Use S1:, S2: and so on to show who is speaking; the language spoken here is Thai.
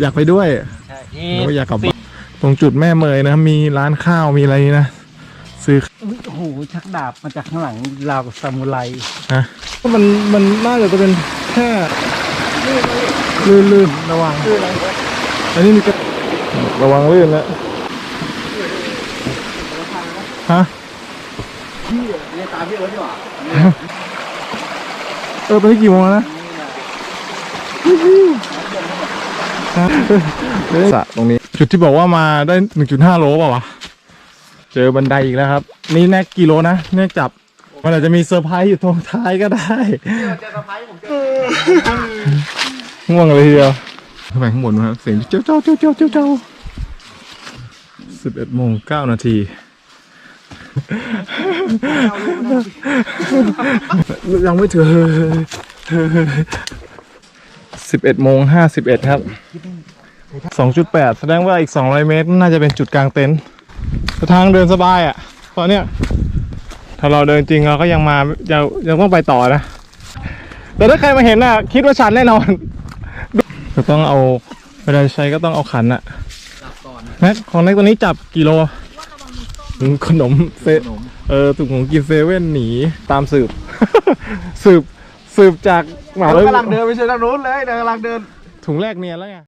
S1: อยากไปด้วย
S2: ใช่
S1: หรือว่าอยากกลับบ้านตรงจุดแม่เมยนะครับมีร้านข้าวมีอะไรนี่นะซื้อ
S2: โอ้โหชักดาบมาจากข้างหลังราวกับซามูไร
S1: ฮะมันมันน่าจะเป็นแค่ลื่นลื่นๆระวังอันนี้มีกระระวังลื่นแล้วฮะ
S2: เนี่ยตามพี่เอิร์ธดีกว่า
S1: เออตอนนี้กี่โมงแล้วนะฮะ สระตรงนี้ จุดที่บอกว่ามาได้1.5โลเปล่าวะ เจอบันไดอีกแล้วครับ นี่แน่กิโลนะแน่จับ มันอาจจะมีเซอร์ไพรส์อยู่ตรงท้ายก็ได้
S2: เจอสะพ้ายผมเจอ
S1: ง่วงเลยทีเดียวขึ้นไปข้างบนนะครับ เสียงเจ้าเจ้าเจ้าเจ้าเจ้าเจ้าสิบเอ็ดโมงเก้านาทียังไม่ถึง สิบเอ็ดโมงห้าสิบเอ็ดครับสองจุดแปดแสดงว่าอีกสองร้อยเมตร น่าจะเป็นจุดกลางเต็นท์ทางเดินสบายอะตอนเนี้ยถ้าเราเดินจริงเราก็ยังมายังยังต้องไปต่อนะ แต่ถ้าใครมาเห็นน่ะ คิดว่าชันแน่นอนก็ต้องเอาเวลาใช้ก็ต้องเอาขันอะแม็กของแม็กตัวนี้จับกิโลขนมเซเออตุกของกินเซเว่นหนีตามสืบ สืบสืบจาก หมา
S2: เรา
S1: เลย
S2: กำลังเดินไปเชิญทางนู้นเลยเดินกำลังเดิน
S1: ถุงแรกเนียนแล้วไง